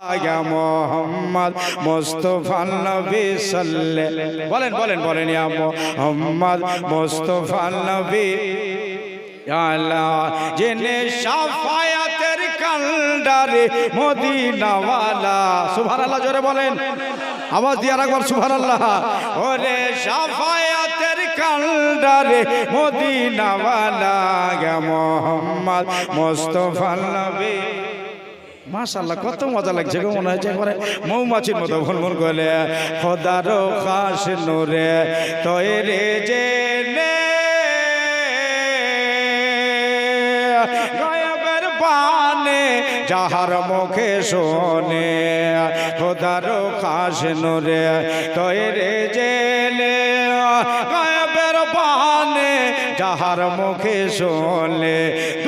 ইয়া মোহাম্মদ মুস্তফা নবী সাল্লে বলেন বলেন বলেন, ইয়া মোহাম্মদ মুস্তফা নবী। আল্লাহ জেনে সাফায়াতের কান্ডারে মদিনাওয়ালা। সুবহানাল্লাহ, জোরে বলেন। আওয়াজ দিয়ে রাখবার সুবহানাল্লাহ। ওরে সাফায়াতের কান্ডারে মদিনাওয়ালা, ইয়া মোহাম্মদ মুস্তফা নবী। মাশাল্লাহ কত মজা লাগছে গো মনে হচ্ছে একবারে মৌমাছির মতো ভনভন করে খোদার খাস নোরে তৈরে যে নে গায়বের বানে যাহার মুখে শোনে। খোদার খাস নোরে তৈরে যে নে গায়বের বানে যাহার মুখে শোনে।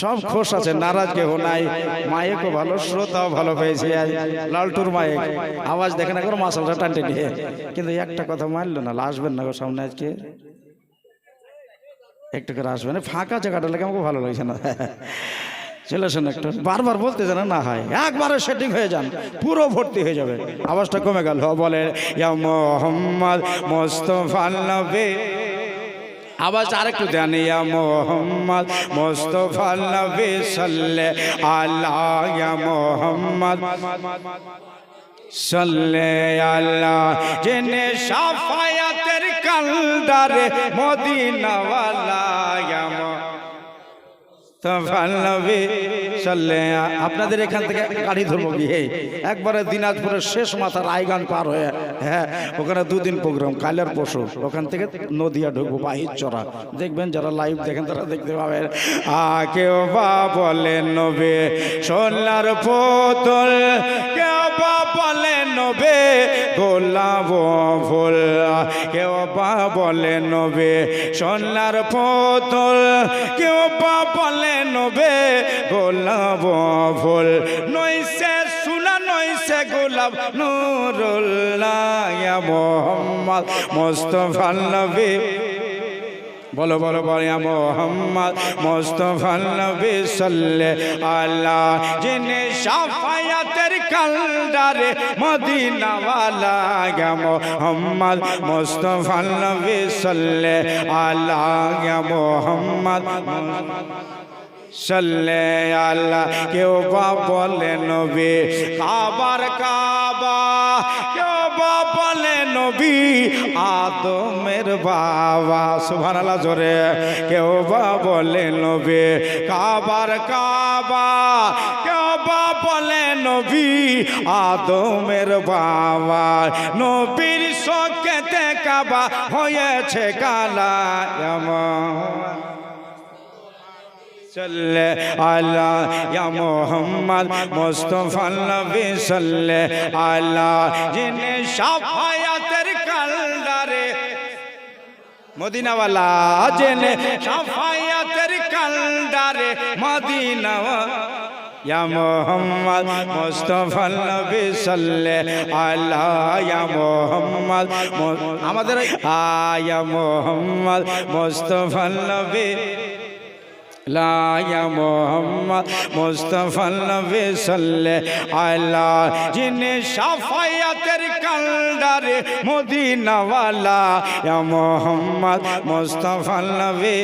সব খোশ আছে নারাজ কেউ নাই। মায়েকও ভালো শ্রোতাও ভালো পেয়েছে। লালটুর মায়েক আওয়াজ দেখে না করে মাসালটা টানতে নিয়ে। কিন্তু একটা কথা মানলো না আসবেন না গো সামনে আজকে। একটু করে আসবেন ফাঁকা জায়গাটা লাগে আমাকে ভালো লাগছে না। চলে আসেন একটু। বারবার বলতে জানা না হয়। একবারে সেটিং হয়ে যান পুরো ভর্তি হয়ে যাবে। আওয়াজটা কমে গেল বলে মোহাম্মদ মোস্তফা নবী। আওয়াজ আরেকটু দেন ইয়া মোহাম্মদ মোস্তফা নবী সাল্লে আল্লাহ ইয়া মোহাম্মদ। সাল্লে আলা জেনে সাফায়াতের কান্ডারে মদিনাওয়ালা। আপনাদের এখান থেকে গাড়ি ধরবো গিয়ে। একবারে দিনাজপুরের শেষ মাথার আইগান পার হয়ে হ্যাঁ ওখানে দুদিন প্রোগ্রাম, কালের পশু। ওখান থেকে নদিয়া ঢুকবো, বাহির চড়া। দেখবেন যারা লাইভ দেখেন, তারা দেখতে পাবেন। আ, কেউ বা বলে নবে, সোনার পোতল। কেউ বা বলে নবে গোলাপ ফুল। কেউ বা বলে নবে, সোনার পোতল। কেউ বা বলে নবে গোলাপ ফুল। নইসে সুনা নইসে গোলাপ, নুরুল্লাহ মোহাম্মদ মুস্তফা নবী। বলো বলো বলো মোহাম্মদ মুস্তফা নবী সাল্লে আলা জিনে সাফায়াতের কান্ডারে মদিনাওয়ালা ইয়া মোহাম্মদ মুস্তফা নবী সাল্লে আলা ইয়া মোহাম্মদ। সাল্লে আল্লাহ, কেউ বা বলে নবী। আবার কাবা, কেউ বা বলে নবী। আদমের বাবা সুভান আল্লাহ জোরে। কেউ বা বলে নবী। কাবার কাবা, কেউ বা বলে নবী। আদমের বাবা, নবীর সকেতে কাবা হয়েছে কালা সাল্লে আল্লাহ ইয়া মুহাম্মদ মুস্তাফা নবী সাল্লে আল্লাহ মদিনাওয়ালা যিনি শাফায়াতের কালদারে। মদিনাওয়ালা ইয়া মুহাম্মদ মুস্তাফা নবী সাল্লে আমাদের আয়া মোহাম্মদ মুস্তাফা নবী লা মোহাম্মদ মুস্তাফা নবী সাল্লে আলা যিনি সাফায়াতের কালদারে মদিনাওয়ালা ইয়া মোহাম্মদ মুস্তাফা নবী